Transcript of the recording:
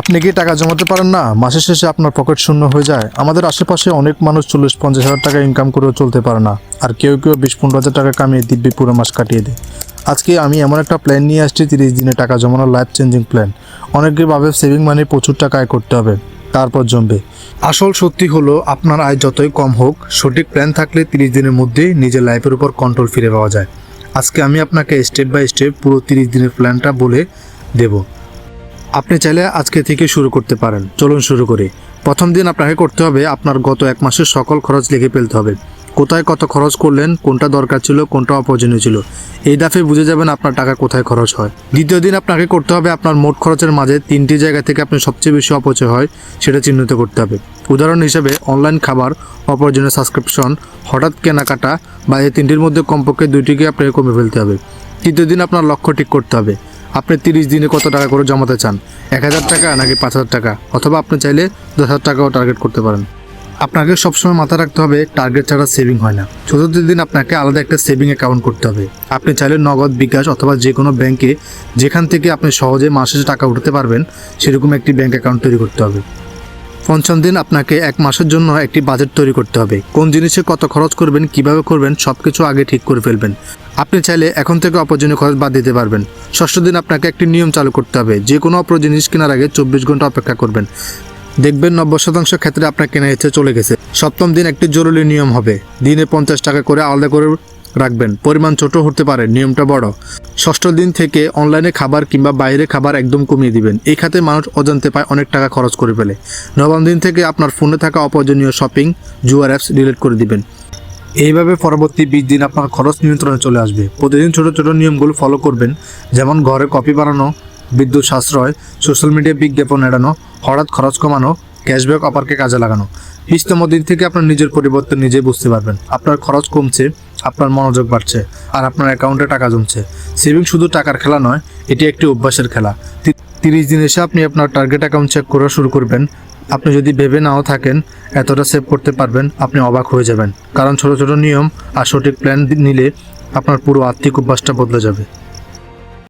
আপনি কি টাকা জমাতে পারেন না? মাসের শেষে আপনার পকেট শূন্য হয়ে যায়। আমাদের আশেপাশে অনেক মানুষ চল্লিশ, পঞ্চাশ হাজার টাকা ইনকাম করেও চলতে পারে না। আর কেউ কেউ বিশ, পনেরো হাজার টাকা কামিয়ে দিব্যি পুরো মাস কাটিয়ে দেয়। আজকে আমি এমন একটা প্ল্যান নিয়ে আসছি, তিরিশ দিনে টাকা জমানোর লাইফ চেঞ্জিং প্ল্যান অনেকে ভাবে সেভিং মানি প্রচুর টাকা আয় করতে হবে, তারপর জমবে। আসল সত্যি হলো, আপনার আয় যতই কম হোক, সঠিক প্ল্যান থাকলে তিরিশ দিনের মধ্যে নিজের লাইফের উপর কন্ট্রোল ফিরে পাওয়া যায়। আজকে আমি আপনাকে স্টেপ বাই স্টেপ পুরো তিরিশ দিনের প্ল্যানটা বলে দেব। আপনি চাইলে আজকে থেকে শুরু করতে পারেন। চলুন শুরু করি। প্রথম দিন আপনাকে করতে হবে, আপনার গত এক মাসের সকল খরচ লিখে ফেলতে হবে। কোথায় কত খরচ করলেন, কোনটা দরকার ছিল, কোনটা অপ্রয়োজনীয় ছিল, এই দাফে বুঝে যাবেন আপনার টাকা কোথায় খরচ হয়। দ্বিতীয় দিন আপনাকে করতে হবে, আপনার মোট খরচের মাঝে তিনটি জায়গা থেকে আপনি সবচেয়ে বেশি অপচয় হয়, সেটা চিহ্নিত করতে হবে। উদাহরণ হিসেবে, অনলাইন খাবার, অপ্রয়োজনীয় সাবস্ক্রিপশন, হঠাৎ কেনাকাটা বা এই তিনটির মধ্যে কমপক্ষে দুইটিকে আপনাকে কমে ফেলতে হবে। তৃতীয় দিন আপনার লক্ষ্য ঠিক করতে হবে। আপনি তিরিশ দিনে কত টাকা করে জমাতে চান? এক হাজার টাকা নাকি পাঁচ হাজার টাকা? অথবা আপনি চাইলে দশ হাজার টাকাও টার্গেট করতে পারেন। আপনাকে সবসময় মাথায় রাখতে হবে টার্গেট ছাড়া সেভিং হয় না। চতুর্থ দিন আপনাকে আলাদা একটা সেভিং অ্যাকাউন্ট করতে হবে। আপনি চাইলে নগদ, বিকাশ অথবা যে কোনো ব্যাংকে যেখান থেকে আপনি সহজে মাসে টাকা উঠাতে পারবেন, সেরকম একটি ব্যাঙ্ক অ্যাকাউন্ট তৈরি করতে হবে। পঞ্চম দিন আপনাকে এক মাসের জন্য একটি বাজেট তৈরি করতে হবে। কোন জিনিসে কত খরচ করবেন, কীভাবে করবেন সব কিছু আগে ঠিক করে ফেলবেন। আপনি চাইলে এখন থেকে অপ্রয়োজনীয় খরচ বাদ দিতে পারবেন। ষষ্ঠ দিন আপনাকে একটি নিয়ম চালু করতে হবে যে কোনো অপ্রয়োজনীয় জিনিস কেনার আগে চব্বিশ ঘণ্টা অপেক্ষা করবেন। দেখবেন নব্বই শতাংশ ক্ষেত্রে আপনার কেনা ইচ্ছে চলে গেছে। সপ্তম দিন একটি জরুরি নিয়ম হবে। দিনে পঞ্চাশ টাকা করে আলাদা করে রাখবেন। পরিমাণ ছোট হতে পারে, নিয়মটা বড়। ষষ্ঠ দিন থেকে অনলাইনে খাবার কিংবা বাইরে খাবার একদম কমিয়ে দিবেন। এই খাতে মানুষ অজান্তে পায় অনেক টাকা খরচ করে ফেলে। নবম দিন থেকে আপনার ফোনে থাকা অপ্রয়োজনীয় শপিং জুয়ার অ্যাপস ডিলিট করে দিবেন। এইভাবে পরবর্তী বিশ দিন আপনার খরচ নিয়ন্ত্রণে চলে আসবে। প্রতিদিন ছোট ছোট নিয়মগুলো ফলো করবেন। যেমন ঘরে কপি বানানো, বিদ্যুৎ সাশ্রয় সোশ্যাল মিডিয়া বিজ্ঞাপন এড়ানো, হঠাৎ খরচ কমানো ক্যাশব্যাক অফারকে কাজে লাগানো। বিশতম দিন থেকে আপনার নিজের পরিবর্তন নিজেই বুঝতে পারবেন। আপনার খরচ কমছে আপনার মনোযোগ বাড়ছে আর আপনার অ্যাকাউন্টে টাকা জমছে। সেভিং শুধু টাকার খেলা নয়, এটি একটি অভ্যাসের খেলা। তিরিশ দিন এসে আপনি আপনার টার্গেট অ্যাকাউন্ট চেক করা শুরু করবেন। আপনি যদি ভেবে নাও থাকেন, এতটা সেভ করতে পারবেন, আপনি অবাক হয়ে যাবেন। কারণ ছোট ছোট নিয়ম আর সঠিক প্ল্যান নিলে আপনার পুরো আর্থিক অভ্যাসটা বদলে যাবে।